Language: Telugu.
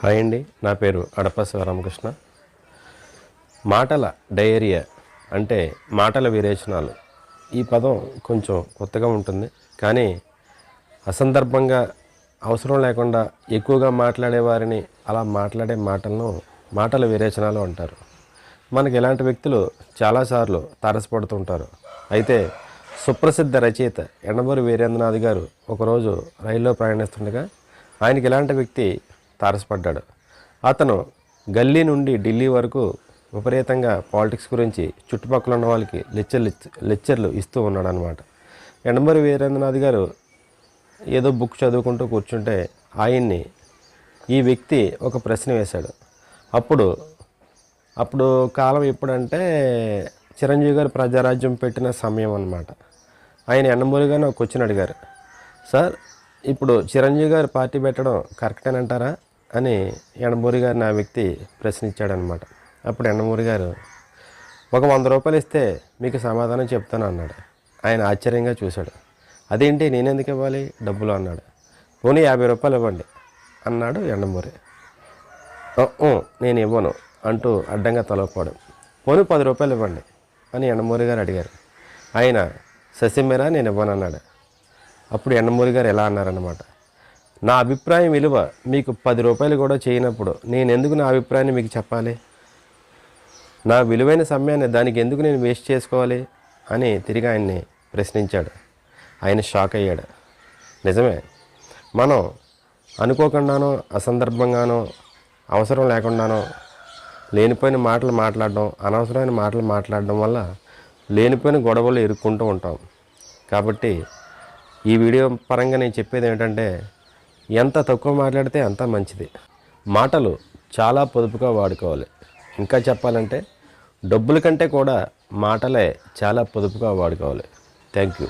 హాయ్ అండి నా పేరు అడప శివరామకృష్ణ. మాటల డయేరియా అంటే మాటల విరేచనాలు. ఈ పదం కొంచెం కొత్తగా ఉంటుంది కానీ అసందర్భంగా అవసరం లేకుండా ఎక్కువగా మాట్లాడే వారిని అలా మాట్లాడే మాటలను మాటల విరేచనాలు అంటారు. మనకి ఇలాంటి వ్యక్తులు చాలాసార్లు తారసపడుతుంటారు. అయితే సుప్రసిద్ధ రచయిత ఎండమూరి వీరేంద్రనాథ్ గారు ఒకరోజు రైల్లో ప్రయాణిస్తుండగా ఆయనకి ఇలాంటి వ్యక్తి తారసపడ్డాడు. అతను గల్లీ నుండి ఢిల్లీ వరకు విపరీతంగా పాలిటిక్స్ గురించి చుట్టుపక్కల ఉన్న వాళ్ళకి లెక్చర్ లెక్చర్లు ఇస్తూ ఉన్నాడు అనమాట ఎండమూరి వీరేంద్రనాథ్ గారు ఏదో బుక్ చదువుకుంటూ కూర్చుంటే ఆయన్ని ఈ వ్యక్తి ఒక ప్రశ్న వేశాడు. అప్పుడు అప్పుడు కాలం ఎప్పుడంటే చిరంజీవి గారు ప్రజారాజ్యం పెట్టిన సమయం అనమాట ఆయన ఎండమూరి గారిని ఒక క్వశ్చన్ అడిగారు. సార్ ఇప్పుడు చిరంజీవి గారు పార్టీ పెట్టడం కరెక్ట్ అని అంటారా అని ఎండమూరి గారిని ఆ వ్యక్తి ప్రశ్నించాడనమాట. అప్పుడు ఎండమూరి గారు ఒక వంద రూపాయలు ఇస్తే మీకు సమాధానం చెప్తాను అన్నాడు. ఆయన ఆశ్చర్యంగా చూశాడు. అదేంటి? నేనెందుకు ఇవ్వాలి? డబ్బులు అన్నాడు. పోనీ యాభై రూపాయలు ఇవ్వండి అన్నాడు ఎండమూరి నేను ఇవ్వను అంటూ అడ్డంగా తలపోవడం పోనీ పది రూపాయలు ఇవ్వండి అని ఎండమూరి గారు అడిగారు. ఆయన ససిమేరా నేను ఇవ్వను అన్నాడు అప్పుడు ఎండమూరి గారు ఎలా అన్నారన్నమాట. నా అభిప్రాయం విలువ మీకు పది రూపాయలు కూడా చేయనప్పుడు నేను ఎందుకు నా అభిప్రాయాన్ని మీకు చెప్పాలి? నా విలువైన సమయాన్ని దానికి ఎందుకు నేను వేస్ట్ చేసుకోవాలి? అని తిరిగి ఆయన్ని ప్రశ్నించాడు. ఆయన షాక్ అయ్యాడు. నిజమే. మనం అనుకోకుండానో అసందర్భంగానో అవసరం లేకుండానో లేనిపోయిన మాటలు మాట్లాడడం అనవసరమైన మాటలు మాట్లాడడం వల్ల లేనిపోయిన గొడవలు ఇరుక్కుంటూ ఉంటాం. కాబట్టి ఈ వీడియో పరంగా నేను చెప్పేది ఏంటంటే ఎంత తక్కువ మాట్లాడితే అంత మంచిది. మాటలు చాలా పొదుపుగా వాడుకోవాలి. ఇంకా చెప్పాలంటే డబ్బుల కంటే కూడా మాటలే చాలా పొదుపుగా వాడుకోవాలి. Thank you